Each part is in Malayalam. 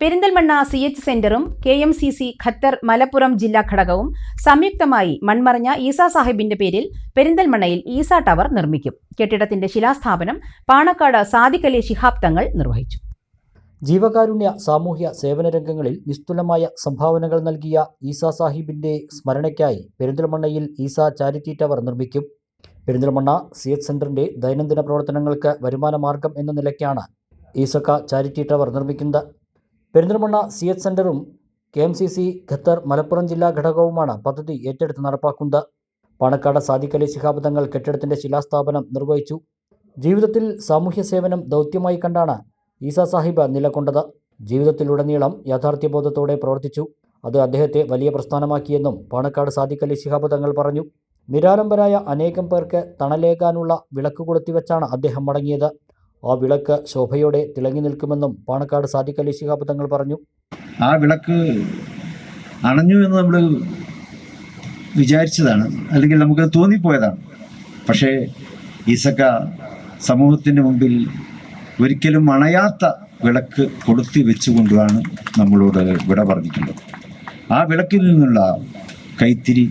പെരിന്തൽമണ്ണ സി എച്ച് സെന്ററും K M C C Qatar Malappuram ജില്ലാ ഘടകവും സംയുക്തമായി മൺമറഞ്ഞ ഈസ സാഹിബിന്റെ പേരിൽ പെരിന്തൽമണ്ണയിൽ ഈസ ടവർ നിർമ്മിക്കും. കെട്ടിടത്തിന്റെ ശിലാസ്ഥാപനം പാണക്കാട് സാദിഖലി ശിഹാബ് തങ്ങൾ നിർവഹിച്ചു. ജീവകാരുണ്യ സാമൂഹ്യ സേവന രംഗങ്ങളിൽ നിസ്തുലമായ സംഭാവനകൾ നൽകിയ ഈസ സാഹിബിന്റെ സ്മരണയ്ക്കായി പെരിന്തൽമണ്ണയിൽ ഈസ ചാരിറ്റി ടവർ നിർമ്മിക്കും. പെരിന്തൽമണ്ണ സി എച്ച് സെന്ററിന്റെ ദൈനംദിന പ്രവർത്തനങ്ങൾക്ക് വരുമാന മാർഗം എന്ന നിലയ്ക്കാണ് ഈസക്ക ചാരിറ്റി ടവർ നിർമ്മിക്കുന്നത്. പെരിന്തൽമണ്ണ സി എച്ച് സെന്ററും K M C C Qatar Malappuram ജില്ലാ ഘടകവുമാണ് പദ്ധതി ഏറ്റെടുത്ത് നടപ്പാക്കുന്നത്. പാണക്കാട് സാദിഖലി ശിഹാബ് തങ്ങൾ കെട്ടിടത്തിന്റെ ശിലാസ്ഥാപനം നിർവഹിച്ചു. ജീവിതത്തിൽ സാമൂഹ്യ സേവനം ദൗത്യമായി കണ്ടാണ് ഈസ സാഹിബ് നിലകൊണ്ടത്. ജീവിതത്തിലുടനീളം യാഥാർത്ഥ്യബോധത്തോടെ പ്രവർത്തിച്ചു. അത് അദ്ദേഹത്തെ വലിയ പ്രസ്ഥാനമാക്കിയെന്നും പാണക്കാട് സാദിക്കലി ശിഹാബ്ദങ്ങൾ പറഞ്ഞു. നിരാലംബരായ അനേകം പേർക്ക് തണലേകാനുള്ള വിളക്ക് കൊളുത്തിവെച്ചാണ് അദ്ദേഹം മടങ്ങിയത്. ആ വിളക്ക് ശോഭയോടെ തിളങ്ങി നിൽക്കുമെന്നും പാണക്കാട് സാദിഖ് അലി ശിഹാബ് തങ്ങൾ പറഞ്ഞു. ആ വിളക്ക് അണഞ്ഞു എന്ന് നമ്മൾ വിചാരിച്ചതാണ്. അല്ലെങ്കിൽ നമുക്ക് തോന്നിപ്പോയതാണ്. പക്ഷേ ഈസക്ക സമൂഹത്തിന്റെ മുമ്പിൽ ഒരിക്കലും അണയാത്ത വിളക്ക് കൊളുത്തി വെച്ചുകൊണ്ടാണ് നമ്മളോട് വിട പറഞ്ഞിട്ടുള്ളത്. ആ വിളക്കിൽ നിന്നുള്ള കൈത്തിരി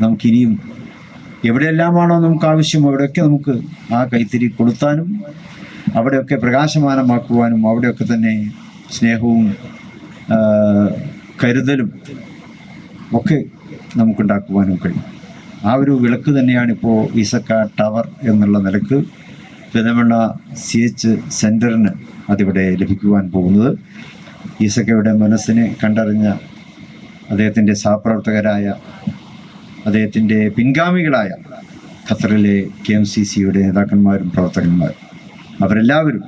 നമുക്കിനിയും എവിടെയെല്ലാമാണോ നമുക്ക് ആവശ്യം അവിടെയൊക്കെ നമുക്ക് ആ കൈത്തിരി കൊളുത്താനും അവിടെയൊക്കെ പ്രകാശമാനമാക്കുവാനും അവിടെയൊക്കെ തന്നെ സ്നേഹവും കരുതലും ഒക്കെ നമുക്കുണ്ടാക്കുവാനും കഴിയും. ആ ഒരു വിളക്ക് തന്നെയാണ് ഇപ്പോൾ ഈസക്ക ടവർ എന്നുള്ള നിലയ്ക്ക് പെരുമണ്ണ സി എച്ച് സെന്ററിന് അതിവിടെ ലഭിക്കുവാൻ പോകുന്നത്. ഈസക്കയുടെ മനസ്സിനെ കണ്ടറിഞ്ഞ അദ്ദേഹത്തിന്റെ സഹപ്രവർത്തകരായ അദ്ദേഹത്തിന്റെ പിൻഗാമികളായ ഖത്തറിലെ കെ എം സി സിയുടെ നേതാക്കന്മാരും പ്രവർത്തകന്മാരും അവരെല്ലാവരും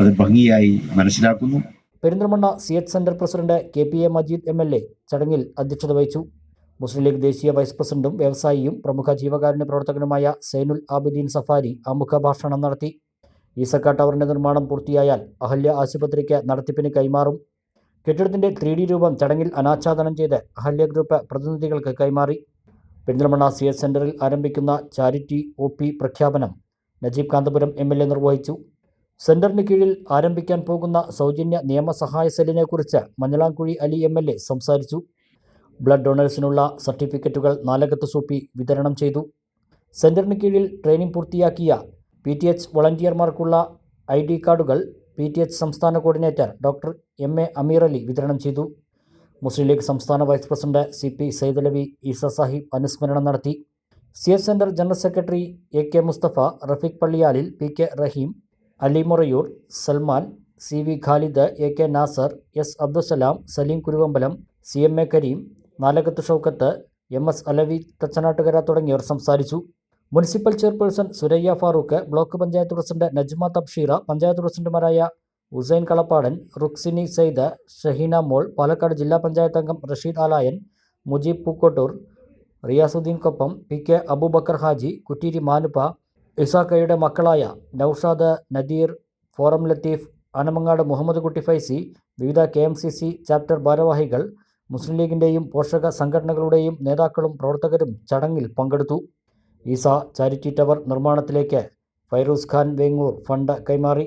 അത് ഭംഗിയായി മനസ്സിലാക്കുന്നു. Perinthalmanna C H centre president K P A Majeed M L A ചടങ്ങിൽ അധ്യക്ഷത വഹിച്ചു. മുസ്ലിം ലീഗ് ദേശീയ വൈസ് പ്രസിഡന്റും വ്യവസായിയും പ്രമുഖ ജീവകാരുണ്യ പ്രവർത്തകനുമായ സൈനുൽ ആബിദീൻ സഫാരി ആമുഖ ഭാഷണം നടത്തി. ഈസക്ക ടവറിന്റെ നിർമ്മാണം പൂർത്തിയായാൽ അഹല്യ ആശുപത്രിക്ക് നടത്തിപ്പിന് കൈമാറും. കെട്ടിടത്തിന്റെ ത്രീ ഡി രൂപം ചടങ്ങിൽ അനാച്ഛാദനം ചെയ്ത് അഹല്യ ഗ്രൂപ്പ് പ്രതിനിധികൾക്ക് കൈമാറി. പെരിന്തൽമണ്ണ സി എച്ച് സെന്ററിൽ ആരംഭിക്കുന്ന ചാരിറ്റി ഒ പി പ്രഖ്യാപനം Najeeb Kanthapuram M L A നിർവഹിച്ചു. സെന്ററിന് കീഴിൽ ആരംഭിക്കാൻ പോകുന്ന സൗജന്യ നിയമസഹായ സെല്ലിനെക്കുറിച്ച് Manjalamkuzhi Ali M L A സംസാരിച്ചു. ബ്ലഡ് ഡൊണേഴ്സിനുള്ള സർട്ടിഫിക്കറ്റുകൾ നാലകത്ത് സൂപ്പി വിതരണം ചെയ്തു. സെന്ററിന് കീഴിൽ ട്രെയിനിംഗ് പൂർത്തിയാക്കിയ പി ടി എച്ച് വളണ്ടിയർമാർക്കുള്ള ഐ ഡി കാർഡുകൾ പി ടി എച്ച് സംസ്ഥാന coordinator doctor M A Ameer Ali വിതരണം ചെയ്തു. മുസ്ലിം ലീഗ് സംസ്ഥാന vice president C P Saidalavi Eesa Sahib അനുസ്മരണം നടത്തി. C S centre general secretary A K Musthafa Rafeeq Palliyalil P K Raheem Ali Morayur Salman C V Khalid A K Nasar S Abdussalam Saleem Kuruvambalam C M A Kareem Nalakath Shoukath M S Alavi Thachanattukara തുടങ്ങിയവർ സംസാരിച്ചു. Municipal chairperson Suraiya Farooq block panchayat president Najma Thabsheera panchayat പ്രസിഡന്റുമാരായ ഹുസൈൻ കളപ്പാടൻ റുക്സിനി സെയ്ദ് ഷഹീന മോൾ പാലക്കാട് ജില്ലാ പഞ്ചായത്ത് അംഗം റഷീദ് ആലായൻ മുജീബ് പൂക്കോട്ടൂർ റിയാസുദ്ദീൻ കൊപ്പം പി കെ അബൂബക്കർ ഹാജി കുറ്റീരി മാനുപ്പ ഇസാക്കയുടെ മക്കളായ നൌഷാദ് നദീർ ഫോറം ലത്തീഫ് ആനമങ്ങാട് മുഹമ്മദ് കുട്ടി ഫൈസി വിവിധ K M C C chapter ഭാരവാഹികൾ മുസ്ലിം ലീഗിന്റെയും പോഷക സംഘടനകളുടെയും നേതാക്കളും പ്രവർത്തകരും ചടങ്ങിൽ പങ്കെടുത്തു. ഈസ ചാരിറ്റി ടവർ നിർമ്മാണത്തിലേക്ക് ഫൈറൂസ് ഖാൻ വേങ്ങൂർ ഫണ്ട് കൈമാറി.